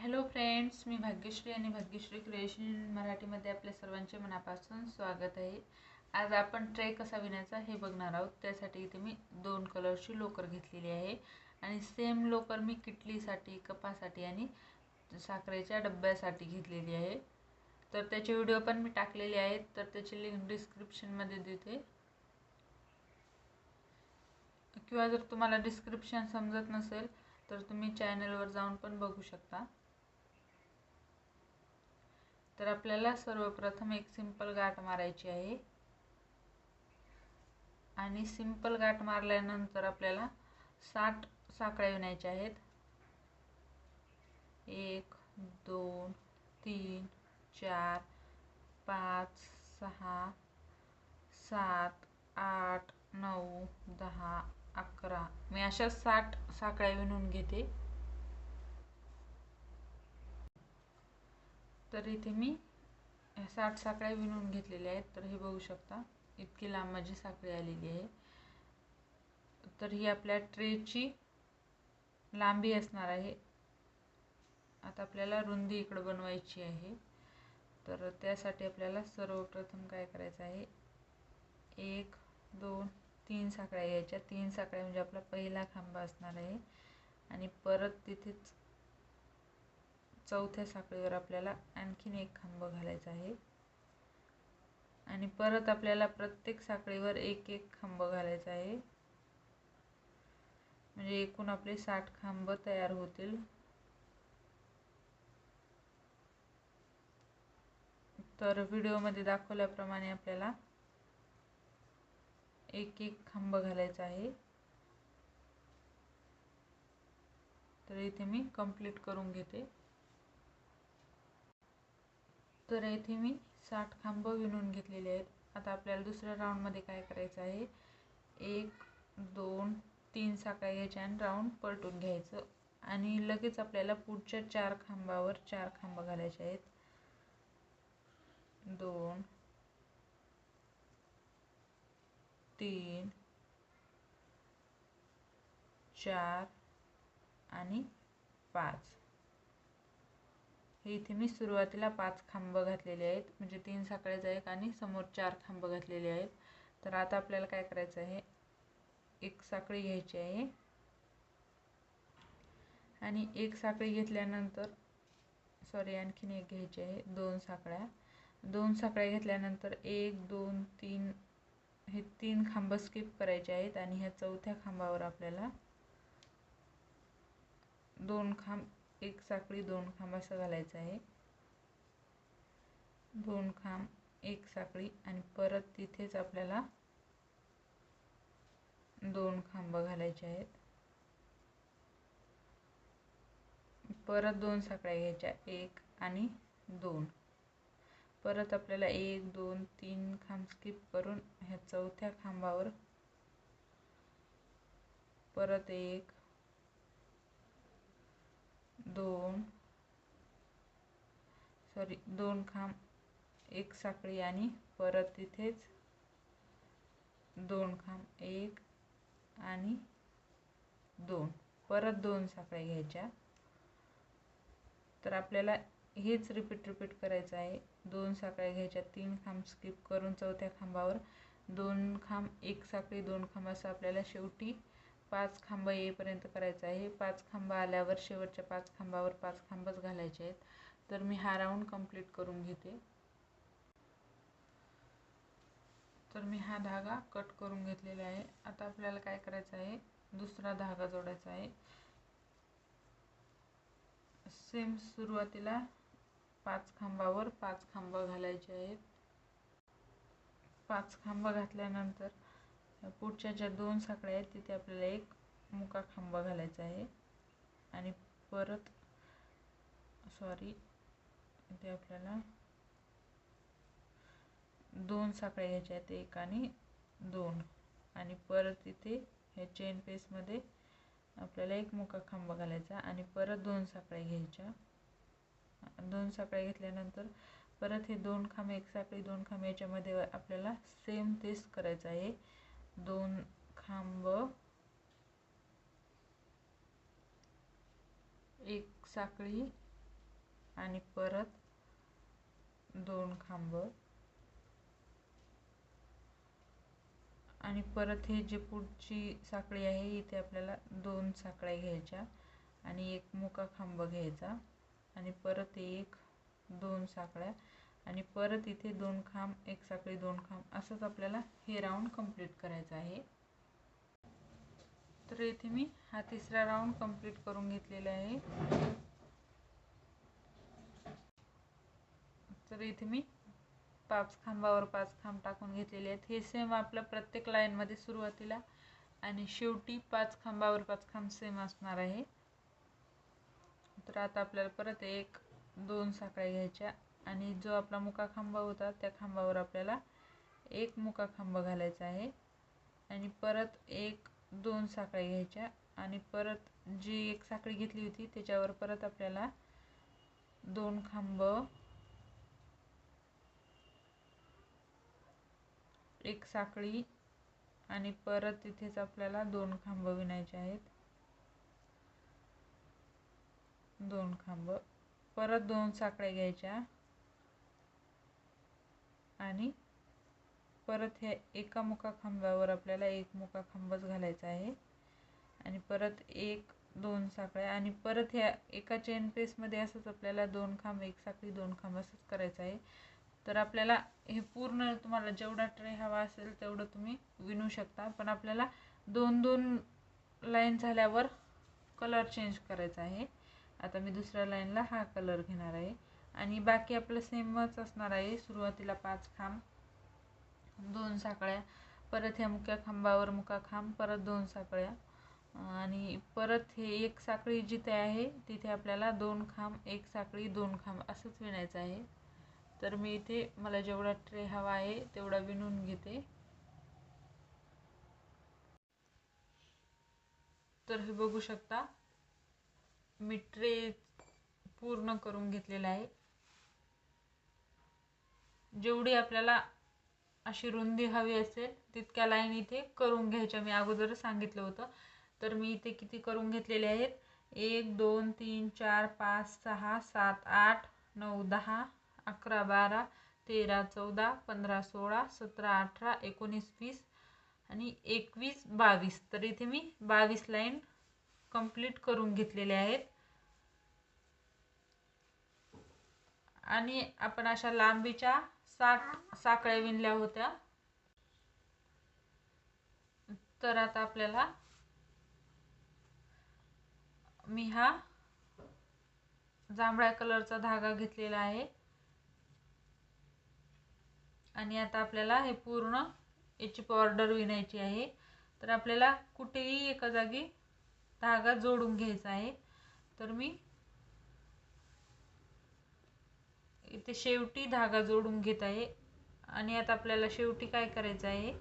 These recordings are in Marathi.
हॅलो फ्रेंड्स मी भाग्यश्री आणि भाग्यश्री क्रिएशन मराठीमध्ये आपल्या सर्वांचे मनापासून स्वागत आहे. आज आपण ट्रे कसा विणायचा हे बघणार आहोत. त्यासाठी इथे मी दोन कलरची लोकर घेतलेली आहे. आणि सेम लोकर मी किटलीसाठी कपासाठी आणि साखरेच्या डब्यासाठी घेतलेली आहे. तर त्याचे व्हिडिओ पण मी टाकलेले आहेत. तर त्याची लिंक डिस्क्रिप्शनमध्ये देते. किंवा जर तुम्हाला डिस्क्रिप्शन समजत नसेल तर तुम्ही चॅनलवर जाऊन पण बघू शकता. तर आपल्याला सर्वप्रथम एक सिंपल गाठ मारायची आहे. आणि सिंपल गाठ मारल्यानंतर आपल्याला साठ साखळ्या विणायच्या आहेत. एक दोन तीन चार पाच सहा सात आठ नऊ दहा अकरा. मी अशा साठ साखळ्या विणून घेते. तर इथे मी साठ साखळ्या विणून घेतलेल्या आहेत. तर हे बघू शकता इतकी लांब माझी साखळी आलेली आहे. तर ही आपल्या ट्रेची लांबी असणार आहे. आता आपल्याला रुंदी इकडं बनवायची आहे. तर त्यासाठी आपल्याला सर्वप्रथम काय करायचं आहे? एक दोन तीन साखळ्या घ्यायच्या तीन साखळ्या म्हणजे आपला पहिला खांबा असणार आहे. आणि परत तिथेच चौथ्या साखळीवर आपल्याला आणखीन एक खांब घालायचा आहे. आणि परत आपल्याला प्रत्येक साखळीवर एक एक खांब घालायचा आहे. म्हणजे एकूण आपले साठ खांब तयार होतील. तर व्हिडिओमध्ये दाखवल्याप्रमाणे आपल्याला एक एक खांब घालायचा आहे. तर इथे मी कंप्लीट करून घेते. तर येथे मी साठ खांब विणून घेतलेले आहेत. आता आपल्याला दुसऱ्या राऊंडमध्ये काय करायचं आहे? एक दोन तीन साखळ्या घ्यायच्या आणि राऊंड पलटून घ्यायचं. आणि लगेच आपल्याला पुढच्या चार खांबावर चार खांब घालायचे आहेत. दोन तीन चार आणि पाच. हे इथे मी सुरुवातीला पाच खांब घातलेले आहेत. म्हणजे तीन साखळ्याचा एक आणि समोर चार खांब घातलेले आहेत. तर आता आपल्याला काय करायचं आहे? एक साखळी घ्यायची आहे. आणि एक साखळी घेतल्यानंतर सॉरी आणखीन एक घ्यायची आहे. दोन साखळ्या. दोन साखळ्या घेतल्यानंतर एक दोन तीन हे तीन खांब स्किप करायचे आहेत. आणि ह्या चौथ्या खांबावर आपल्याला दोन खांब एक साखळी दोन खांब असं घालायचं आहे. दोन खांब एक साखळी आणि परत तिथेच आपल्याला दोन खांब घालायचे आहेत. परत दोन साखळ्या घ्यायच्या एक आणि दोन. परत आपल्याला एक दोन तीन खांब स्किप करून ह्या चौथ्या खांबावर परत एक दोन. सॉरी दोन खांब एक साखळी आणि परत तिथेच दोन खांब एक आणि दोन. परत दोन साखळ्या घ्यायच्या. तर आपल्याला हेच रिपीट रिपीट करायचं आहे. दोन साखळ्या घ्यायच्या तीन खांब स्किप करून चौथ्या खांबावर दोन खांब एक साखळी दोन खांब असं आपल्याला शेवटी पाच खांब येईपर्यंत करायचं आहे. पाच खांब आल्यावर शेवटच्या पाच खांबावर पाच खांबच घालायचे आहेत. तर मी हा राऊंड कंप्लीट करून घेते. तर मी हा धागा कट करून घेतलेला आहे. आता आपल्याला काय करायचं आहे? दुसरा धागा जोडायचा आहे. सेम सुरुवातीला पाच खांबावर पाच खांब घालायचे आहेत. पाच खांब घातल्यानंतर पुढच्या ज्या दोन साखळ्या आहेत तिथे आपल्याला एक मुका खांबा घालायचा आहे. आणि परत सॉरी इथे आपल्याला दोन साखळ्या घ्यायच्या आहेत एक आणि दोन. आणि परत इथे ह्या चेन पेसमध्ये आपल्याला एक मुका खांबा घालायचा आणि परत दोन साखळ्या घ्यायच्या. दोन साखळ्या घेतल्यानंतर परत हे दोन खांबे एक साखळी दोन खांब याच्यामध्ये आपल्याला सेम तेच करायचं आहे. दोन खांब. एक साखळी आणि परत दोन खांब. आणि परत हे जे पुढची साखळी आहे इथे आपल्याला दोन साखळ्या घ्यायच्या आणि एक मुका खांब घ्यायचा. आणि परत एक दोन साखळ्या आणि परत इथे दोन खांब एक साखळी दोन खांब असंच आपल्याला हे राऊंड कंप्लीट करायचं आहे. तर इथे मी हा तिसरा राऊंड कंप्लीट करून घेतलेला आहे. तर इथे मी पाच खांबावर पाच खांब टाकून घेतलेले आहेत. हे सेम आपलं प्रत्येक लाईनमध्ये सुरुवातीला आणि शेवटी पाच खांबावर पाच खांब सेम असणार आहे. तर आता आपल्याला परत एक दोन साखळ्या घ्यायच्या. आणि जो आपला मुका खांबा होता त्या खांबावर आपल्याला एक मुका खांब घालायचा आहे. आणि परत एक दोन साखळ्या घ्यायच्या आणि परत जी एक साखळी घेतली होती त्याच्यावर परत आपल्याला दोन खांब एक साखळी आणि परत तिथेच आपल्याला दोन खांब विणायचे आहेत. दोन खांब. परत दोन साखळ्या घ्यायच्या. आणि परत ह्या एका मुका खांबावर आपल्याला एक मुका खांबच घालायचा आहे. आणि परत एक दोन साखळ्या आणि परत ह्या एका चेन पेसमध्ये असंच आपल्याला दोन खांब एक साखळी दोन खांब असंच करायचं आहे. तर आपल्याला हे पूर्ण तुम्हाला जेवढा ट्रे हवा असेल तेवढं तुम्ही विणू शकता. पण आपल्याला दोन दोन लाईन झाल्यावर कलर चेंज करायचा आहे. आता मी दुसऱ्या लाईनला हा कलर घेणार आहे. आणि बाकी आपलं सेमच असणार आहे. सुरुवातीला पाच खांब दोन साखळ्या परत ह्या मुक्या खांबावर मुका खांब परत दोन साखळ्या. आणि परत हे एक साखळी जिथे आहे तिथे आपल्याला दोन खांब एक साखळी दोन खांब असंच विणायचं आहे. तर मी इथे मला जेवढा ट्रे हवा आहे तेवढा विणून घेते. तर हे बघू शकता मी ट्रे पूर्ण करून घेतलेला आहे. जेवढी आपल्याला अशी रुंदी हवी असेल तितक्या लाईन इथे करून घ्यायच्या. मी अगोदरच सांगितलं होतं. तर मी इथे किती करून घेतलेले आहेत? एक दोन तीन चार पाच सहा सात आठ नऊ दहा अकरा बारा तेरा चौदा पंधरा सोळा सतरा अठरा एकोणीस वीस आणि एकवीस बावीस. तर इथे मी बावीस लाईन कंप्लीट करून घेतलेले आहेत. आणि आपण अशा लांबीच्या साठ साखळ्या विणल्या होत्या. तर आता आपल्याला मी हा जांभळ्या कलरचा धागा घेतलेला आहे. आणि आता आपल्याला हे पूर्ण याची बॉर्डर विणायची आहे. तर आपल्याला कुठेही एका जागी धागा जोडून घ्यायचा आहे. तर मी इथे शेवटी धागा जोडून घेत आहे. आणि आता आपल्याला शेवटी काय करायचं आहे?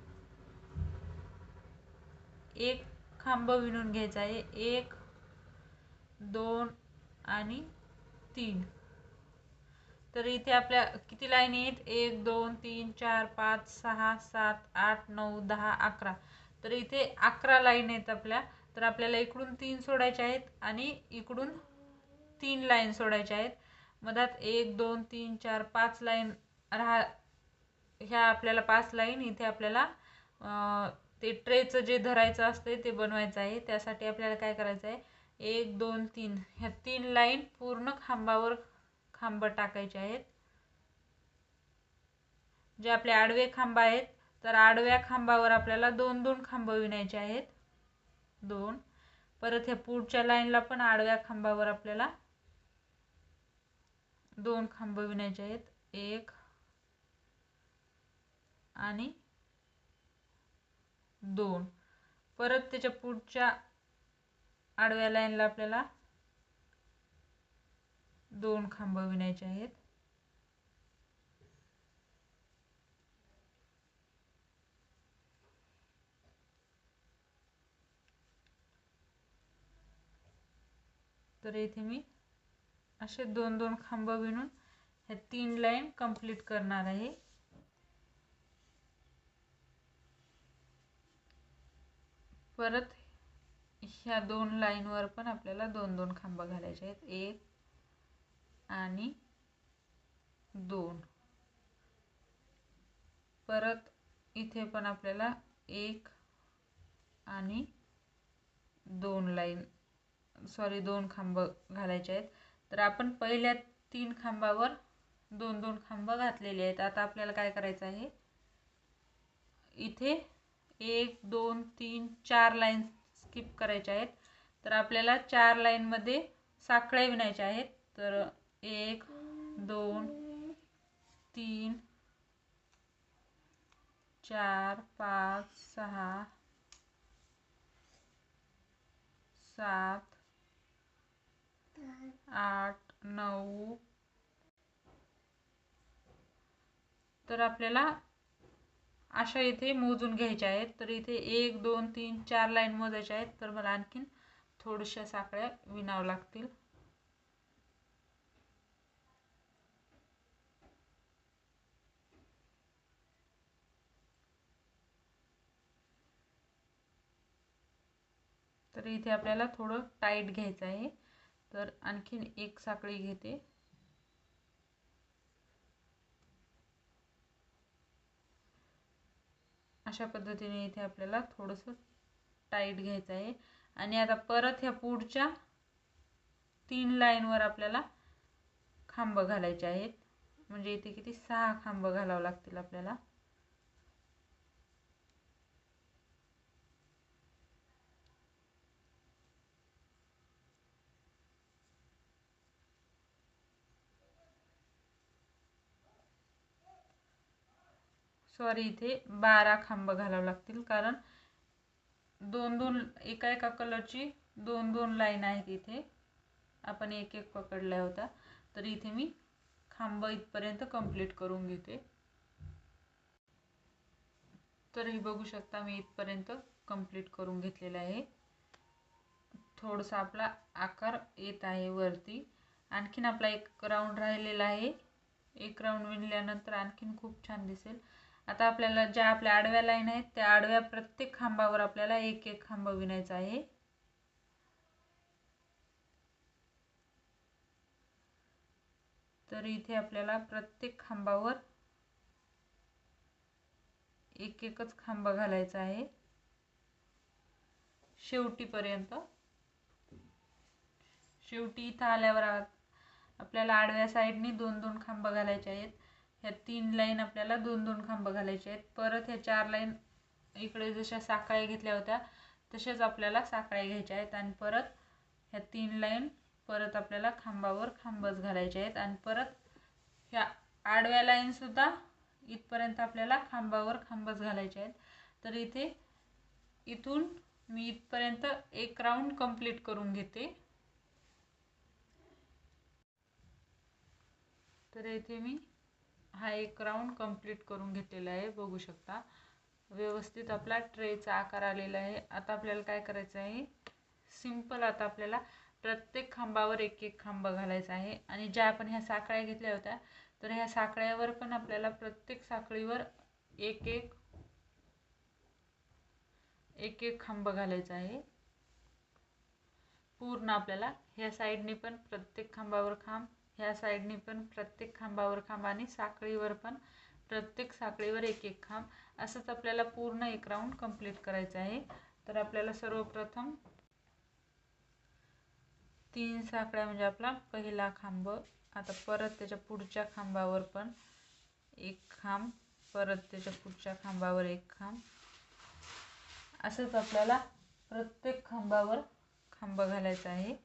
एक खांब विणून घ्यायचा आहे. एक दोन आणि तीन. तर इथे आपल्या किती लाईन आहेत? एक दोन तीन चार पाच सहा सात आठ नऊ दहा अकरा. तर इथे अकरा लाईन आहेत आपल्या. तर आपल्याला इकडून तीन सोडायच्या आहेत आणि इकडून तीन लाईन सोडायच्या आहेत. मधात एक दोन तीन चार पाच लाईन राहा ह्या आपल्याला पाच लाईन इथे आपल्याला ते ट्रेचं जे धरायचं असते ते बनवायचं आहे. त्यासाठी आपल्याला काय करायचं आहे? एक दोन तीन. ह्या तीन लाईन पूर्ण खांबावर खांब टाकायचे आहेत. जे आपले आडवे खांब आहेत तर आडव्या खांबावर आपल्याला दोन दोन खांब विणायचे आहेत. दोन. परत ह्या पुढच्या लाईनला पण आडव्या खांबावर आपल्याला दोन खांब विणायचे आहेत. एक आणि दोन. परत त्याच्या पुढच्या आडव्या लाईनला आपल्याला दोन खांब विणायचे आहेत. तर इथे मी असे दोन दोन खांब विणून ह्या तीन लाईन कंप्लीट करणार आहे. परत ह्या दोन लाईनवर पण आपल्याला दोन दोन खांब घालायचे आहेत. एक आणि दोन. परत इथे पण आपल्याला एक आणि दोन लाईन सॉरी दोन खांब घालायचे आहेत. तर आपण पहिल्या तीन खांबावर दोन दोन खांब घातलेले आहेत. आता आपल्याला काय करायचं आहे? इथे एक दोन तीन चार लाईन स्किप करायच्या आहेत. तर आपल्याला चार लाईनमध्ये साखळ्या विणायच्या आहेत. तर एक दोन तीन चार पाच सहा सात आठ नऊ. तर आपल्याला अशा इथे मोजून घ्यायच्या आहेत. तर इथे एक दोन तीन चार लाईन मोजायच्या आहेत. तर मला आणखीन थोड्याशा साखळ्या विणावं लागतील. तर इथे आपल्याला थोडं टाईट घ्यायचं आहे. तर आणखीन एक साखळी घेते. अशा पद्धतीने इथे आपल्याला थोडंसं टाईट घ्यायचं आहे. आणि आता परत ह्या पुढच्या तीन लाईनवर आपल्याला खांब घालायचे आहेत. म्हणजे इथे किती सहा खांब घालावं लागतील आपल्याला. सॉरी इथे बारा खांब घालावं लागतील कारण दोन दोन एका एका कलरची दोन दोन लाईन आहेत इथे. आपण एक एक पकडला होता तर इथे मी खांब इथपर्यंत कंप्लीट करून घेते. तर हे बघू शकता मी इथपर्यंत कंप्लीट करून घेतलेलं आहे. थोडंसं आपला आकार येत आहे वरती. आणखीन आपला एक राऊंड राहिलेला आहे. एक राऊंड विणल्यानंतर आणखीन खूप छान दिसेल. आता आपल्याला ज्या आपल्या आडव्या लाईन आहेत त्या आडव्या प्रत्येक खांबावर आपल्याला एक एक खांब विणायचा आहे. तर इथे आपल्याला प्रत्येक खांबावर एक एकच खांब घालायचा आहे. शेवटीपर्यंत. शेवटी इथं आल्यावर आपल्याला आडव्या साईडनी दोन दोन खांब घालायचे आहेत. ह्या तीन लाईन आपल्याला दोन दोन खांब घालायचे आहेत. परत ह्या चार लाईन इकडे जशा साखळ्या घेतल्या होत्या तशाच आपल्याला साखळ्या घ्यायच्या आहेत. आणि परत ह्या तीन लाईन परत आपल्याला खांबावर खांबच घालायचे आहेत. आणि परत ह्या आडव्या लाईनसुद्धा इथपर्यंत आपल्याला खांबावर खांबच घालायचे आहेत. तर इथे इथून मी इथपर्यंत एक राऊंड कंप्लीट करून घेते. तर इथे मी हा एक राऊंड कंप्लीट करून घेतलेला आहे बघू शकता. व्यवस्थित आपला ट्रेचा आकार आलेला आहे. आता आपल्याला काय करायचं आहे? सिंपल आता आपल्याला प्रत्येक खांबावर एक एक खांब घालायचा आहे. आणि ज्या आपण ह्या साखळ्या घेतल्या होत्या तर ह्या साखळ्यावर पण आपल्याला प्रत्येक साखळीवर एक एक एक एक खांब घालायचा आहे. पूर्ण आपल्याला ह्या साईडने पण प्रत्येक खांबावर खांब ह्या साईडने पण प्रत्येक खांबावर खांब आणि साखळीवर पण प्रत्येक साखळीवर एक एक खांब. असंच आपल्याला पूर्ण एक राऊंड कंप्लीट करायचं आहे. तर आपल्याला सर्वप्रथम तीन साखळ्या म्हणजे आपला पहिला खांब आता परत त्याच्या पुढच्या खांबावर पण एक खांब परत त्याच्या पुढच्या खांबावर एक खांब. असंच आपल्याला प्रत्येक खांबावर खांब घालायचा आहे.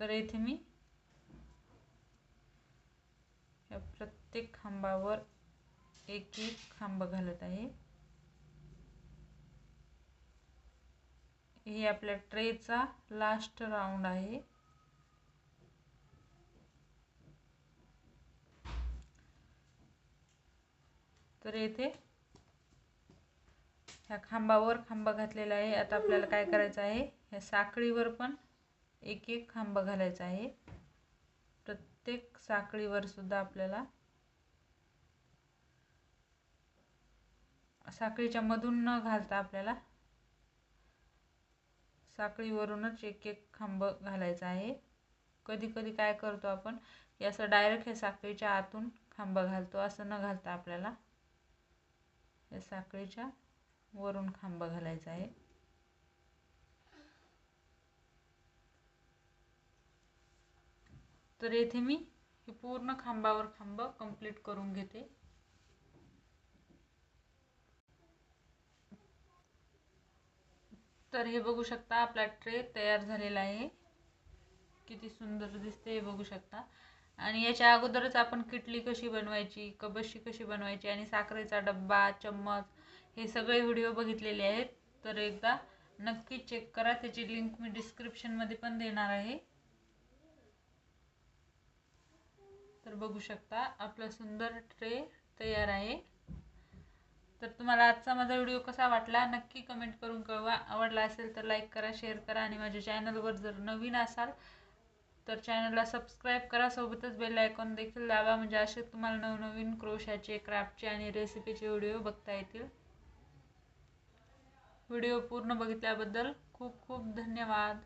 तर इथे मी या प्रत्येक खांबावर एक एक खांब घालत आहे. हे आपल्या ट्रेचा लास्ट राऊंड आहे. तर येथे ह्या खांबावर खांब घातलेला आहे. आता आपल्याला काय करायचं आहे? ह्या साखळीवर पण एक एक खांब घालायचा आहे. प्रत्येक साखळीवर सुद्धा आपल्याला साखळीच्या मधून न घालता आपल्याला साखळीवरूनच एक एक खांब घालायचा आहे. कधी कधी काय करतो आपण? की असं डायरेक्ट हे साखळीच्या आतून खांब घालतो. असं न घालता आपल्याला या साखळीच्या वरून खांब घालायचा आहे. तर येथे मी हे पूर्ण खांबावर खांब कंप्लीट करून घेते. तर हे बघू शकता आपला ट्रे तयार झालेला आहे. किती सुंदर दिसते हे बघू शकता. आणि याच्या अगोदरच आपण किटली कशी बनवायची कबशी कशी बनवायची आणि साखरेचा डब्बा चम्मच हे सगळे व्हिडिओ बघितलेले आहेत. तर एकदा नक्की चेक करा. त्याची लिंक मी डिस्क्रिप्शनमध्ये पण देणार आहे. तर बघू शकता आपला सुंदर ट्रे तयार आहे. तर तुम्हाला आजचा माझा व्हिडिओ कसा वाटला नक्की कमेंट करून कळवा. आवडला असेल तर लाईक करा शेअर करा आणि माझ्या चॅनलवर जर नवीन असाल तर चॅनलला सबस्क्राईब करा. सोबतच बेल आयकॉन देखील दाबा. म्हणजे असे तुम्हाला नवनवीन क्रोशाचे क्राफ्टचे आणि रेसिपीचे व्हिडिओ बघता येतील. व्हिडिओ पूर्ण बघितल्याबद्दल खूप खूप धन्यवाद.